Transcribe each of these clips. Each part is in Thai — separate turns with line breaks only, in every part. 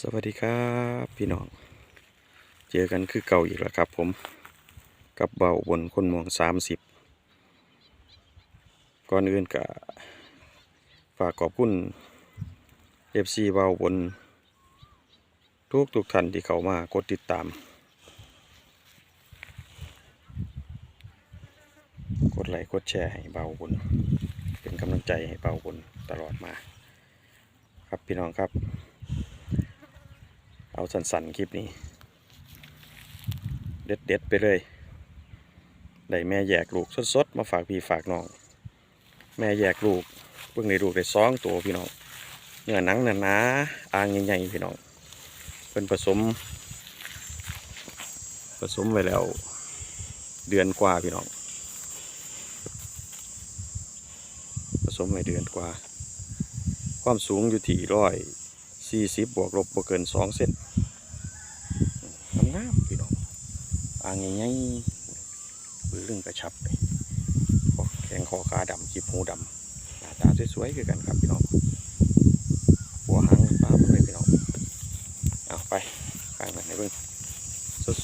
สวัสดีครับพี่น้อง เจอกันคือเก่าอีกแล้วครับผมกับเบาบนคนมองสามสิบก่อนอื่นก็ฝากขอบคุณเอฟซีเบาบน ทุกทุกท่านที่เข้ามากดติดตาม กดไลค์กดแชร์ให้เบาบน เป็นกำลังใจให้เบาบนตลอดมา ครับพี่น้องครับ เอาสั้นๆ คลิปนี้ เด็ดๆ ไปเลย ได้แม่แยกลูกสดๆ มาฝากพี่ฝากน้อง แม่แยกลูกเพิ่งได้ลูกได้สองตัวพี่น้องเนื้อหนังหนาๆอ่างใหญ่ๆพี่น้องเป็นผสม ผสมไว้แล้ว เดือนกว่าพี่น้อง ผสมไว้เดือนกว่า ความสูงอยู่ที่ร้อย สี่สิบบวกลบบวกเกินสองเซนงามๆพี่น้องอ่างใหญ่ๆปืนลึงกระชับเลยแข้งคอขาดำจีบหูดำหน้าตาสวยๆคือกันครับพี่น้องหัวหางปลามดเลยพี่น้องเอาไปข้างนั้นให้เบิ่ง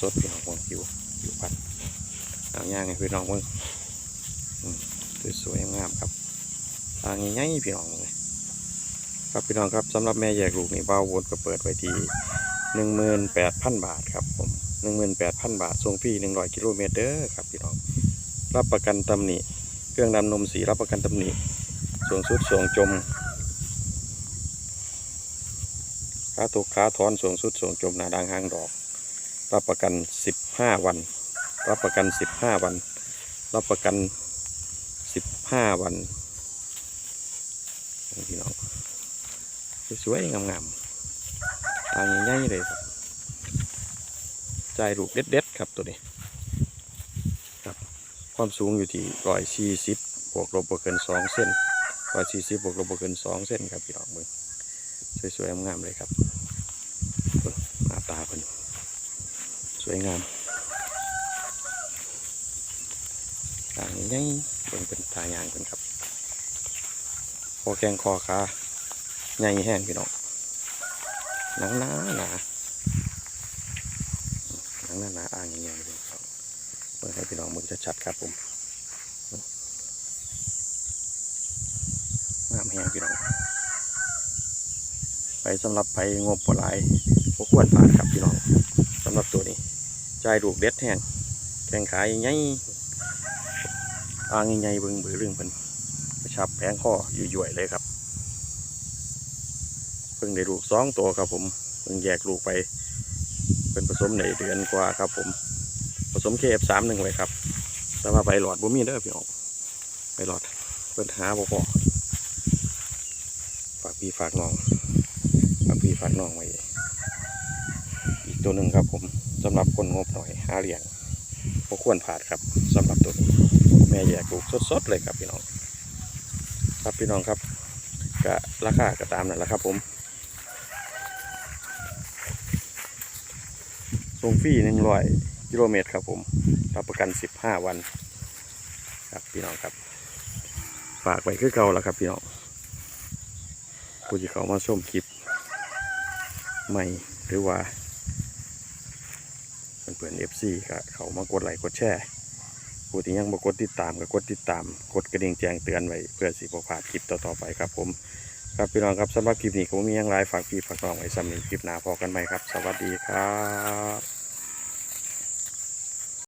สดๆพี่น้องวงผิวผิวพันเอางย่างให้พี่น้องเบิ่งอืมสวยๆงามครับอ่างใหญ่ๆพี่น้อง ครับพี่น้องครับสำหรับแม่แยกลูกนี่เบ้าวนก็เปิดไว้ที่หนึ่งหมื่นแปดพันบาทครับผมหนึ่งหมื่นแปดพันบาทส่งฟรีหนึ่งร้อยกิโลเมตรเด้อครับพี่น้องรับประกันตำหนิเครื่องดำนมสีรับประกันตำหนิส่วงสุดส่วงจมขาถูกขาถอนส่วงสุดส่วงจมหนาดังหางดอก รับประกันสิบห้าวัน รับประกันสิบห้าวัน รับประกันสิบห้าวันพี่น้อง สวยๆงามๆทางใหญ่ๆเลยครับจ่ายลูกเด็ดๆครับตัวนี้ครับความสูงอยู่ที่ร้อยสี่สิบบวกลบบวกเกินสองเส้นร้อยสี่สิบบวกลบบวกเกินสองเส้นครับพี่น้องมึงสวยๆงามๆเลยครับหน้าตาเพิ่นสวยงามทางใหญ่ๆเบิ่งเป็นทางยางเพิ่นครับคอแกงคอขา ใหญ่แห้งพี่น้องหนังหนาหนาหนังหนาหนาอ่างใหญ่ๆเลยครับเมื่อให้พี่น้องมึงจะชัดๆครับผมงามแห้งพี่น้องไปสำหรับไปงบปลายพวกควรผ่านครับพี่น้องสำหรับตัวนี้ใจายลูกเด็ดแห้งแข่งขายใหญ่อ่างใหญ่ๆเบิ่งเบือเรื่องเป็นกระชับแผงข้อยู่ๆเลยครับ งได้ลูกสองตัวครับผมเพิ่งแยกลูกไปเป็นผสมในเดือนกว่าครับผม ผสมเคฟสามหนึ่งไว้ครับ แต่ว่าไปหลอดบ่มีเด้อพี่น้องไปหลอดเปิดหาบ่พอฝากพี่ฝากน้องฝากพี่ฝากน้องไว้อีกตัวหนึ่งครับผมสำหรับคนงบหน่อยหาเลี้ยงบ่ควรผ่านครับสำหรับตัวนี้แม่แยกลูกสดๆเลยครับพี่น้อง ครับพี่น้องครับก็ราคาก็ตามนั่นแหละครับผม ส่งฟรีหนึ่งร้อยกิโลเมตรครับผมรับประกันสิบห้าวัน ครับพี่น้องครับ ฝากไว้คือเก่าแล้วครับพี่น้องผู้ที่เขามาชมคลิปใหม่หรือว่าเพื่อนเอฟซีก็เขามากดไลค์กดแชร์ผู้ที่ยังบ่กดติดตามก็กดติดตาม กดกระดิ่งแจ้งเตือนไว้เพื่อสิบพลาดคลิปต่อๆไปครับผม ครับพี่น้องครับสำหรับคลิปนี้ผมมีอยังไลฝากพี่ฝากน้องไว้สำหรับคลิปหน้าพอกันไหมครับ สวัสดีครับ